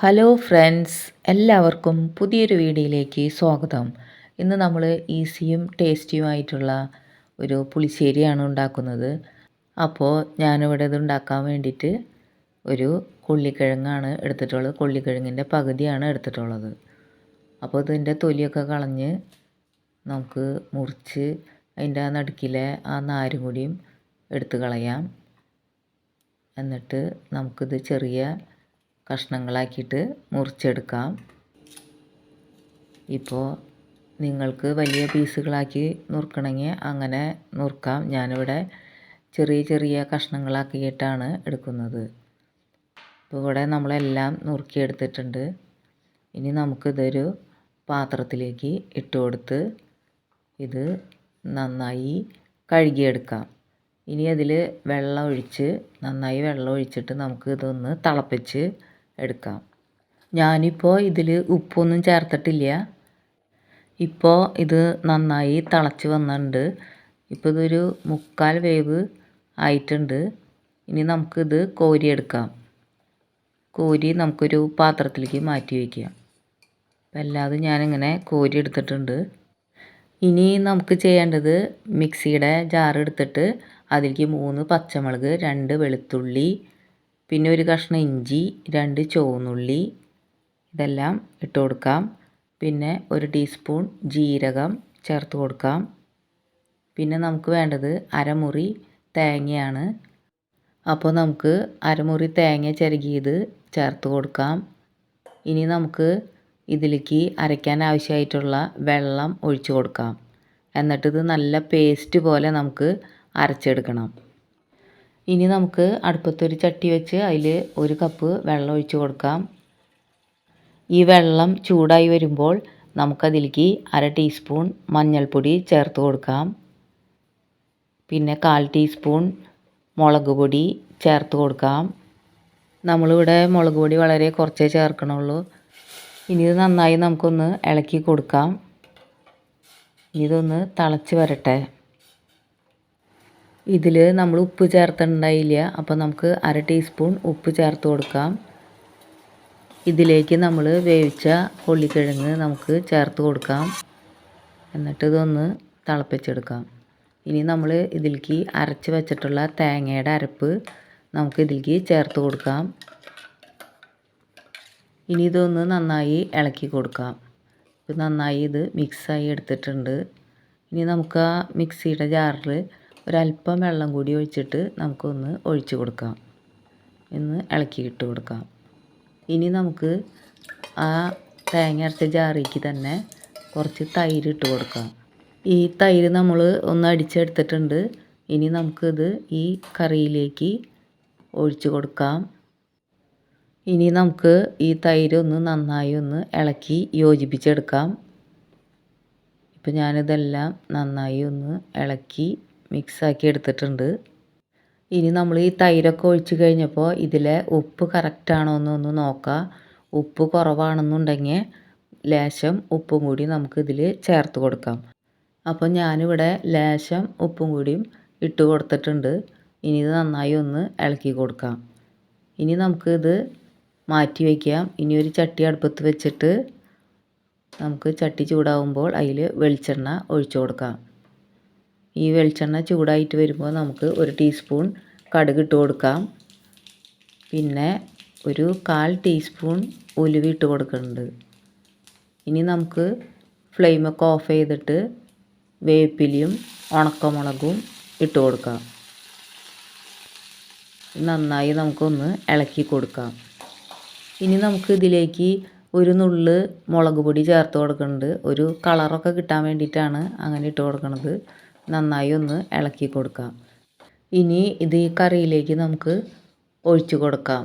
Hello friends എല്ലാവർക്കും പുതിയൊരു വീഡിയോയിലേക്ക് സ്വാഗതം. ഇന്ന് നമ്മൾ ഈസിയും ടേസ്റ്റിയുമായിട്ടുള്ള ഒരു പുളിശ്ശേരിയാണ് ഉണ്ടാക്കുന്നത്. അപ്പോൾ ഞാനിവിടെ ഇത് ഉണ്ടാക്കാൻ വേണ്ടിയിട്ട് ഒരു കൊള്ളിക്കിഴങ്ങാണ് എടുത്തിട്ടുള്ളത്. കൊള്ളിക്കിഴങ്ങിന്റെ പകുതിയാണ് എടുത്തിട്ടുള്ളത്. അപ്പോൾ ഇതിന്റെ തൊലിയൊക്കെ കളഞ്ഞ് നമുക്ക് മുറിച്ച് അതിന്റെ ആ നടുക്കിലെ ആ നാരും കൂടിയും എടുത്ത് കളയാം. എന്നിട്ട് നമുക്കിത് ചെറിയ കഷ്ണങ്ങളാക്കിയിട്ട് മുറിച്ചെടുക്കാം. ഇപ്പോൾ നിങ്ങൾക്ക് വലിയ പീസുകളാക്കി നുറുക്കണമെങ്കിൽ അങ്ങനെ നുറുക്കാം. ഞാനിവിടെ ചെറിയ ചെറിയ കഷ്ണങ്ങളാക്കിയിട്ടാണ് എടുക്കുന്നത്. ഇപ്പോൾ ഇവിടെ നമ്മളെല്ലാം നുറുക്കിയെടുത്തിട്ടുണ്ട്. ഇനി നമുക്കിതൊരു പാത്രത്തിലേക്ക് ഇട്ട് കൊടുത്ത് ഇത് നന്നായി കഴുകിയെടുക്കാം. ഇനി അതിൽ വെള്ളം ഒഴിച്ച് നന്നായി വെള്ളം ഒഴിച്ചിട്ട് നമുക്ക് ഇതൊന്ന് തിളപ്പിച്ച് എടുക്കാം. ഞാനിപ്പോൾ ഇതിൽ ഉപ്പൊന്നും ചേർത്തിട്ടില്ല. ഇപ്പോൾ ഇത് നന്നായി തിളച്ച് വന്നിട്ടുണ്ട്. ഇപ്പോൾ ഇതൊരു മുക്കാൽ വേവ് ആയിട്ടുണ്ട്. ഇനി നമുക്കിത് കോരിയെടുക്കാം കോരി നമുക്കൊരു പാത്രത്തിലേക്ക് മാറ്റി വയ്ക്കാം അപ്പം എല്ലാതും ഞാനിങ്ങനെ കോരി എടുത്തിട്ടുണ്ട്. ഇനി നമുക്ക് ചെയ്യേണ്ടത് മിക്സിയുടെ ജാർ എടുത്തിട്ട് അതിലേക്ക് മൂന്ന് പച്ചമുളക് രണ്ട് വെളുത്തുള്ളി പിന്നെ ഒരു കഷ്ണം ഇഞ്ചി രണ്ട് ചുവന്നുള്ളി ഇതെല്ലാം ഇട്ട് കൊടുക്കാം. പിന്നെ ഒരു ടീസ്പൂൺ ജീരകം ചേർത്ത് കൊടുക്കാം. പിന്നെ നമുക്ക് വേണ്ടത് അരമുറി തേങ്ങയാണ്. അപ്പോൾ നമുക്ക് അരമുറി തേങ്ങ ചിരകിയത് ചേർത്ത് കൊടുക്കാം. ഇനി നമുക്ക് ഇതിലേക്ക് അരയ്ക്കാൻ ആവശ്യമായിട്ടുള്ള വെള്ളം ഒഴിച്ചു കൊടുക്കാം. എന്നിട്ടിത് നല്ല പേസ്റ്റ് പോലെ നമുക്ക് അരച്ചെടുക്കണം. ഇനി നമുക്ക് അടുപ്പത്തൊരു ചട്ടി വെച്ച് അതിൽ ഒരു കപ്പ് വെള്ളം ഒഴിച്ചു കൊടുക്കാം. ഈ വെള്ളം ചൂടായി വരുമ്പോൾ നമുക്കതിലേക്ക് അര ടീസ്പൂൺ മഞ്ഞൾപ്പൊടി ചേർത്ത് കൊടുക്കാം. പിന്നെ കാൽ ടീസ്പൂൺ മുളക് പൊടി ചേർത്ത് കൊടുക്കാം. നമ്മളിവിടെ മുളക് പൊടി വളരെ കുറച്ചേ ചേർക്കണുള്ളൂ. ഇനി ഇത് നന്നായി നമുക്കൊന്ന് ഇളക്കി കൊടുക്കാം. ഇതൊന്ന് തിളച്ച് വരട്ടെ. ഇതിൽ നമ്മൾ ഉപ്പ് ചേർത്തിട്ടുണ്ടായില്ല. അപ്പോൾ നമുക്ക് അര ടീസ്പൂൺ ഉപ്പ് ചേർത്ത് കൊടുക്കാം. ഇതിലേക്ക് നമ്മൾ വേവിച്ച കൊള്ളിക്കിഴങ്ങ് നമുക്ക് ചേർത്ത് കൊടുക്കാം. എന്നിട്ട് ഇതൊന്ന് തിളപ്പിച്ചെടുക്കാം. ഇനി നമ്മൾ ഇതിലേക്ക് അരച്ച് വെച്ചിട്ടുള്ള തേങ്ങയുടെ അരപ്പ് നമുക്ക് ഇതിലേക്ക് ചേർത്ത് കൊടുക്കാം. ഇനി ഇതൊന്ന് നന്നായി ഇളക്കി കൊടുക്കാം. ഇത് നന്നായി ഇത് മിക്സായി എടുത്തിട്ടുണ്ട്. ഇനി നമുക്ക് ആ മിക്സിയുടെ ജാറിൽ ഒരല്പം വെള്ളം കൂടി ഒഴിച്ചിട്ട് നമുക്കൊന്ന് ഒഴിച്ചു കൊടുക്കാം. ഒന്ന് ഇളക്കി ഇട്ട് കൊടുക്കാം. ഇനി നമുക്ക് ആ തേങ്ങ അരച്ച ജാറിക്ക് തന്നെ കുറച്ച് തൈര് ഇട്ട് കൊടുക്കാം. ഈ തൈര് നമ്മൾ ഒന്ന് അടിച്ചെടുത്തിട്ടുണ്ട്. ഇനി നമുക്കിത് ഈ കറിയിലേക്ക് ഒഴിച്ചു കൊടുക്കാം. ഇനി നമുക്ക് ഈ തൈര് ഒന്ന് നന്നായി ഒന്ന് ഇളക്കി യോജിപ്പിച്ചെടുക്കാം. ഇപ്പം ഞാനിതെല്ലാം നന്നായി ഒന്ന് ഇളക്കി മിക്സാക്കി എടുത്തിട്ടുണ്ട്. ഇനി നമ്മൾ ഈ തൈരൊക്കെ ഒഴിച്ച് കഴിഞ്ഞപ്പോൾ ഇതിലെ ഉപ്പ് കറക്റ്റാണോ എന്നൊന്ന് നോക്കാം. ഉപ്പ് കുറവാണെന്നുണ്ടെങ്കിൽ ലേശം ഉപ്പും കൂടി നമുക്കിതിൽ ചേർത്ത് കൊടുക്കാം. അപ്പോൾ ഞാനിവിടെ ലേശം ഉപ്പും കൂടിയും ഇട്ട് കൊടുത്തിട്ടുണ്ട്. ഇനി ഇത് നന്നായി ഒന്ന് ഇളക്കി കൊടുക്കാം. ഇനി നമുക്കിത് മാറ്റി വയ്ക്കാം. ഇനി ഒരു ചട്ടി അടുപ്പത്ത് വെച്ചിട്ട് നമുക്ക് ചട്ടി ചൂടാവുമ്പോൾ അതിൽ വെളിച്ചെണ്ണ ഒഴിച്ചു കൊടുക്കാം. ഈ വെളിച്ചെണ്ണ ചൂടായിട്ട് വരുമ്പോൾ നമുക്ക് ഒരു ടീസ്പൂൺ കടുക് ഇട്ട് കൊടുക്കാം. പിന്നെ ഒരു കാൽ ടീസ്പൂൺ ഉലുവ ഇട്ട് കൊടുക്കുന്നുണ്ട്. ഇനി നമുക്ക് ഫ്ലെയിമൊക്കെ ഓഫ് ചെയ്തിട്ട് വേപ്പിലയും ഉണക്കമുളകും ഇട്ട് കൊടുക്കാം. നന്നായി നമുക്കൊന്ന് ഇളക്കി കൊടുക്കാം. ഇനി നമുക്ക് ഇതിലേക്ക് ഒരു നുള്ള് മുളക് പൊടി ചേർത്ത് കൊടുക്കുന്നുണ്ട്. ഒരു കളറൊക്കെ കിട്ടാൻ വേണ്ടിയിട്ടാണ് അങ്ങനെ ഇട്ട് കൊടുക്കുന്നത് നന്നായി ഒന്ന് ഇളക്കി കൊടുക്കാം. ഇനി ഇത് ഈ കറിയിലേക്ക് നമുക്ക് ഒഴിച്ചു കൊടുക്കാം.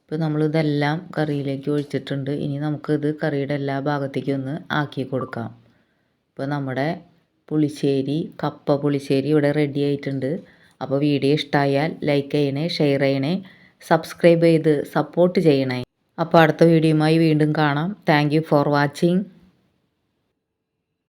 ഇപ്പോൾ നമ്മളിതെല്ലാം കറിയിലേക്ക് ഒഴിച്ചിട്ടുണ്ട്. ഇനി നമുക്കിത് കറിയുടെ എല്ലാ ഭാഗത്തേക്കും ഒന്ന് ആക്കി കൊടുക്കാം. ഇപ്പോൾ നമ്മുടെ പുളിശ്ശേരി കപ്പ പുളിശ്ശേരി ഇവിടെ റെഡി ആയിട്ടുണ്ട്. അപ്പോൾ വീഡിയോ ഇഷ്ടമായാൽ ലൈക്ക് ചെയ്യണേ ഷെയർ ചെയ്യണേ സബ്സ്ക്രൈബ് ചെയ്ത് സപ്പോർട്ട് ചെയ്യണേ. അപ്പോൾ അടുത്ത വീഡിയോയുമായി വീണ്ടും കാണാം. Thank for watching